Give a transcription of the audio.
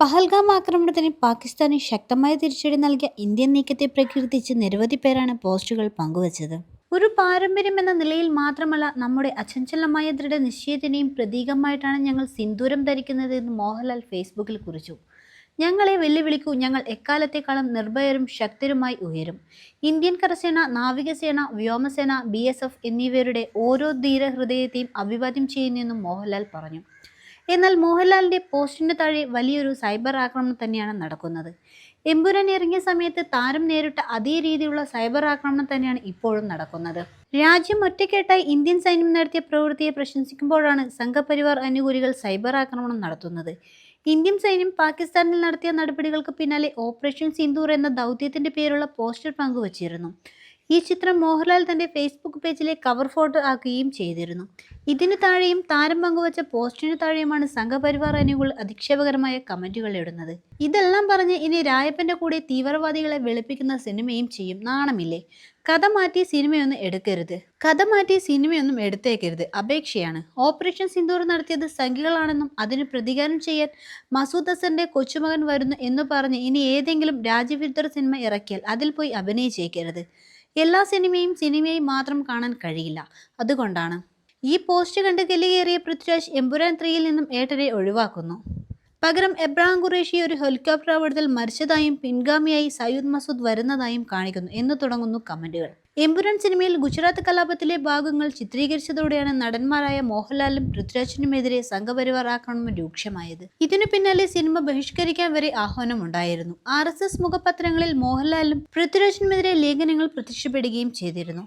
പഹൽഗാം ആക്രമണത്തിന് പാകിസ്ഥാന് ശക്തമായ തിരിച്ചടി നൽകിയ ഇന്ത്യൻ നീക്കത്തെ പ്രകീർത്തിച്ച് നിരവധി പേരാണ് പോസ്റ്റുകൾ പങ്കുവച്ചത്. ഒരു പാരമ്പര്യം എന്ന നിലയിൽ മാത്രമല്ല നമ്മുടെ അചഞ്ചലമായ ദൃഢനിശ്ചയത്തിന്റെയും പ്രതീകമായിട്ടാണ് ഞങ്ങൾ സിന്ദൂരം ധരിക്കുന്നത് എന്ന് മോഹൻലാൽ ഫേസ്ബുക്കിൽ കുറിച്ചു. ഞങ്ങളെ വെല്ലുവിളിക്കൂ ഞങ്ങൾ എക്കാലത്തെക്കാളും നിർഭയരും ശക്തരുമായി ഉയരും. ഇന്ത്യൻ കരസേന നാവികസേന വ്യോമസേന ബി എന്നിവരുടെ ഓരോ ധീരഹൃദയത്തെയും അഭിവാദ്യം ചെയ്യുന്നെന്നും മോഹൻലാൽ പറഞ്ഞു. എന്നാൽ മോഹൻലാലിന്റെ പോസ്റ്റിന് താഴെ വലിയൊരു സൈബർ ആക്രമണം തന്നെയാണ് നടക്കുന്നത്. എമ്പുരാൻ ഇറങ്ങിയ സമയത്ത് താരം നേരിട്ട അതേ രീതിയിലുള്ള സൈബർ ആക്രമണം തന്നെയാണ് ഇപ്പോഴും നടക്കുന്നത്. രാജ്യം ഒറ്റക്കെട്ടായി ഇന്ത്യൻ സൈന്യം നടത്തിയ പ്രവൃത്തിയെ പ്രശംസിക്കുമ്പോഴാണ് സംഘപരിവാർ അനുകൂലികൾ സൈബർ ആക്രമണം നടത്തുന്നത്. ഇന്ത്യൻ സൈന്യം പാകിസ്ഥാനിൽ നടത്തിയ നടപടികൾക്ക് പിന്നാലെ ഓപ്പറേഷൻ സിന്ദൂർ എന്ന ദൗത്യത്തിന്റെ പേരുള്ള പോസ്റ്റർ പങ്കുവച്ചിരുന്നു. ഈ ചിത്രം മോഹൻലാൽ തന്റെ ഫേസ്ബുക്ക് പേജിലെ കവർ ഫോട്ടോ ആക്കുകയും ചെയ്തിരുന്നു. ഇതിനു താഴെയും താരം പങ്കുവച്ച പോസ്റ്റിനു താഴെയുമാണ് സംഘപരിവാർ അനുകൂല അധിക്ഷേപകരമായ കമന്റുകൾ ഇടുന്നത്. ഇതെല്ലാം പറഞ്ഞ് ഇനി രായപ്പന്റെ കൂടെ തീവ്രവാദികളെ വെളുപ്പിക്കുന്ന സിനിമയും ചെയ്യും. നാണമില്ലേ? കഥ മാറ്റി സിനിമയൊന്നും എടുക്കരുത്. കഥ മാറ്റി സിനിമയൊന്നും എടുത്തേക്കരുത്. അപേക്ഷയാണ്. ഓപ്പറേഷൻ സിന്ദൂർ നടത്തിയത് സംഖ്യകളാണെന്നും അതിന് പ്രതികാരം ചെയ്യാൻ മസൂദ് അസറിന്റെ കൊച്ചുമകൻ വരുന്നു എന്ന് പറഞ്ഞ് ഇനി ഏതെങ്കിലും രാജ്യവിരുദ്ധ സിനിമ ഇറക്കിയാൽ അതിൽ പോയി അഭിനയിച്ചേക്കരുത്. എല്ലാ സിനിമയും സിനിമയും മാത്രം കാണാൻ കഴിയില്ല. അതുകൊണ്ടാണ്. ഈ പോസ്റ്റ് കണ്ട് കെല്ലികേറിയ പൃഥ്വിരാജ് എമ്പുരാൻ ത്രീയിൽ നിന്നും ഏട്ടനെ ഒഴിവാക്കുന്നു. പകരം എബ്രാഹിം ഖുറേഷി ഒരു ഹെലികോപ്റ്റർ അപകടത്തിൽ മരിച്ചതായും പിൻഗാമിയായി സയ്യിദ് മസൂദ് വരുന്നതായും കാണിക്കുന്നു എന്ന് തുടങ്ങുന്നു കമന്റുകൾ. എമ്പുരാൻ സിനിമയിൽ ഗുജറാത്ത് കലാപത്തിലെ ഭാഗങ്ങൾ ചിത്രീകരിച്ചതോടെയാണ് നടന്മാരായ മോഹൻലാലും പൃഥ്വിരാജിനുമെതിരെ സംഘപരിവാർ ആക്രമണം രൂക്ഷമായത്. ഇതിനു പിന്നാലെ സിനിമ ബഹിഷ്കരിക്കാൻ വരെ ആഹ്വാനമുണ്ടായിരുന്നു ആർ എസ് എസ് മുഖപത്രങ്ങളിൽ മോഹൻലാലും പൃഥ്വിരാജിനുമെതിരെ ലേഖനങ്ങൾ പ്രത്യക്ഷപ്പെടുകയും ചെയ്തിരുന്നു.